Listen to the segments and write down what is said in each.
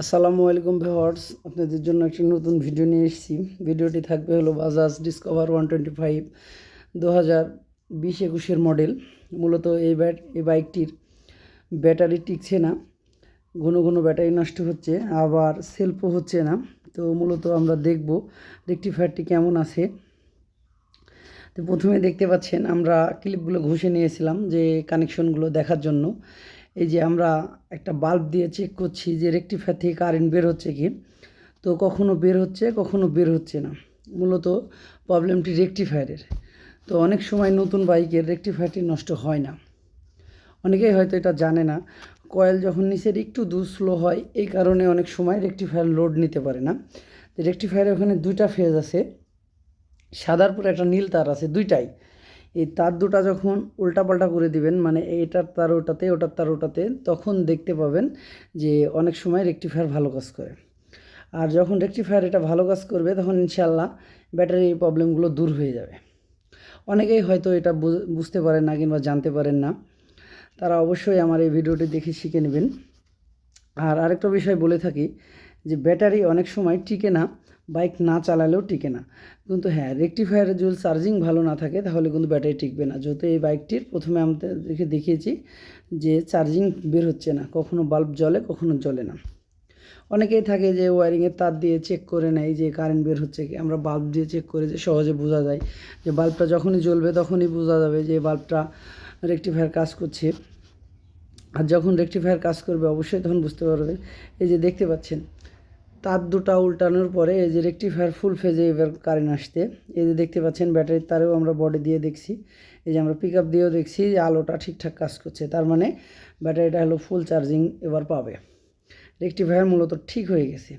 আসসালামু আলাইকুম ভিউয়ার্স, আপনাদের জন্য একটি নতুন ভিডিও নিয়ে এসেছি। ভিডিওটি থাকবে হলো Bajaj Discover one twenty five দু হাজার বিশ একুশের মডেল মূলত এই ব্যাট এই বাইকটির ব্যাটারি টিকছে না। ঘন ঘন ব্যাটারি নষ্ট হচ্ছে, আবার সেলফও হচ্ছে না। তো মূলত আমরা দেখব রেক্টিফায়ারটি কেমন আছে। তো প্রথমে দেখতে পাচ্ছেন, আমরা ক্লিপগুলো ঘষে নিয়েছিলাম যে কানেকশনগুলো দেখার জন্য। এই যে আমরা একটা বাল্ব দিয়ে চেক করছি যে রেক্টিফায়ার থেকে কারেন্ট বের হচ্ছে কি। তো কখনো বের হচ্ছে, কখনো বের হচ্ছে না। মূলত প্রবলেমটি রেক্টিফায়ারের তো অনেক সময় নতুন বাইকের রেক্টিফায়ারটি নষ্ট হয় না। অনেকেই হয়তো এটা জানে না। কয়েল যখন নিচের একটু দূর স্লো হয়, এই কারণে অনেক সময় রেক্টিফায়ার লোড নিতে পারে না। রেক্টিফায়ারের ওখানে দুইটা ফেজ আছে। সাদার পরে একটা নীল তার আছে, দুইটাই। এই তার দুটা যখন উল্টাপাল্টা করে দিবেন মানে এটার তার ওটাতে, ওটার তার ওটাতে, তখন দেখতে পাবেন যে অনেক সময় রেক্টিফায়ার ভালো কাজ করে। আর যখন রেক্টিফায়ার এটা ভালো কাজ করবে, তখন ইনশাল্লাহ ব্যাটারির প্রবলেমগুলো দূর হয়ে যাবে। অনেকেই হয়তো এটা বুঝ- বুঝতে পারেন না কিংবা জানতে পারেন না। তারা অবশ্যই আমার এই ভিডিওটি দেখে শিখে নেবেন। আর আরেকটা বিষয় বলে থাকি যে ব্যাটারি অনেক সময় টিকে না। বাইক না চালালেও টিকে না। কিন্তু হ্যাঁ রেকটিফায়ারের যদি চার্জিং ভালো না থাকে, তাহলে কিন্তু ব্যাটারি টিকবে না। যেহেতু এই বাইকটির প্রথমে আমাদেরকে দেখিয়েছি যে চার্জিং বের হচ্ছে না, কখনো বাল্ব জ্বলে, কখনো জ্বলে না। অনেকেই থাকে যে ওয়ারিংয়ের তার দিয়ে চেক করে নেয় যে কারেন্ট বের হচ্ছে কি। আমরা বাল্ব দিয়ে চেক করে যে সহজে বোঝা যায় যে বাল্বটা যখনই জ্বলবে তখনই বোঝা যাবে যে বাল্বটা রেকটিফায়ার কাজ করছে। আর যখন রেকটিফায়ার কাজ করবে, অবশ্যই তখন বুঝতে পারবে। এই যে দেখতে পাচ্ছেন তার দুটা উল্টানোর পরে এই যে রেকটিফায়ার ফুল ফেজে এবার কারেন্ট আসতে এই যে দেখতে পাচ্ছেন ব্যাটারির তারেও আমরা বডি দিয়ে দেখছি। এই যে আমরা পিক আপ দিয়েও দেখছি যে আলোটা ঠিকঠাক কাজ করছে। তার মানে ব্যাটারিটা হলো ফুল চার্জিং এবার পাবে। রেকটিফায়ার মূলত ঠিক হয়ে গেছে।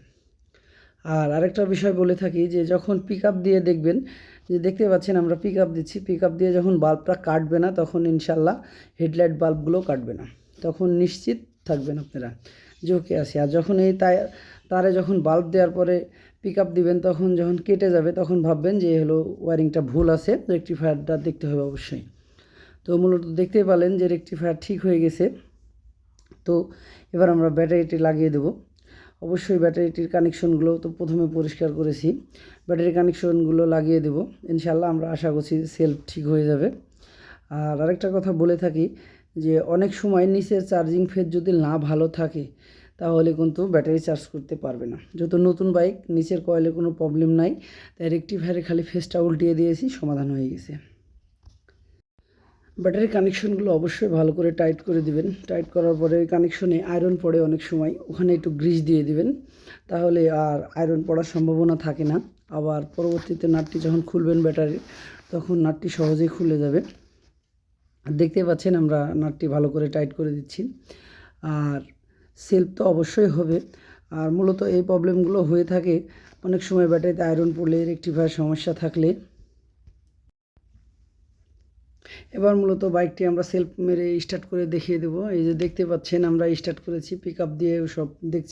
আর আরেকটা বিষয় বলে থাকি যে যখন পিক আপ দিয়ে দেখবেন, যে দেখতে পাচ্ছেন আমরা পিক আপ দিচ্ছি। পিক আপ দিয়ে যখন বাল্বটা কাটবে না, তখন ইনশাল্লাহ হেডলাইট বাল্বগুলো কাটবে না। তখন নিশ্চিত থাকবেন আপনারা। ওকে আছে। আর যখন এই তারে যখন বাল্ব দেওয়ার পরে পিক আপ দিবেন, তখন যখন কেটে যাবে, তখন ভাববেন যে হলো ওয়ারিংটা ভুল আছে রেকটিফায়ারটা দেখতে হবে অবশ্যই। তো মূলত দেখতেই পেলেন যে রেকটিফায়ার ঠিক হয়ে গেছে। তো এবার আমরা ব্যাটারিটি লাগিয়ে দেব। অবশ্যই ব্যাটারিটির কানেকশনগুলো তো প্রথমে পরিষ্কার করেছি। ব্যাটারি কানেকশনগুলো লাগিয়ে দেব। ইনশাল্লাহ আমরা আশা করছি সেলফ ঠিক হয়ে যাবে। আর আরেকটা কথা বলে থাকি যে অনেক সময় নিচের চার্জিং ফেজ যদি না ভালো থাকে, তাহলে কিন্তু ব্যাটারি চার্জ করতে পারবে না। যত নতুন বাইক, নিচের কয়েলে কোনো প্রবলেম নাই, তাই রেক্টিফায়ারে খালি ফেজটা উল্টিয়ে দিয়েছি, সমাধান হয়ে গেছে। ব্যাটারি কানেকশনগুলো অবশ্যই ভালো করে টাইট করে দিবেন। টাইট করার পরে কানেকশনে আয়রন পড়ে অনেক সময়, ওখানে একটু গ্রিস দিয়ে দিবেন। তাহলে আর আয়রন পড়ার সম্ভাবনা থাকে না। আবার পরবর্তীতে নাটটি যখন খুলবেন ব্যাটারি তখন নাটটি সহজেই খুলে যাবে। দেখতে পাচ্ছেন আমরা নাটটি ভালো করে টাইট করে দিচ্ছি। আর সেলফ তো অবশ্যই হবে। আর মূলত এই প্রবলেমগুলো হয়ে থাকে অনেক সময় ব্যাটারিতে আয়রন পড়লে, রেক্টিফায়ার সমস্যা থাকলে। এবার মূলত বাইকটি আমরা সেলফ মেরে স্টার্ট করে দেখিয়ে দেবো। এই যে দেখতে পাচ্ছেন আমরা স্টার্ট করেছি পিক আপ দিয়ে সব দেখছি।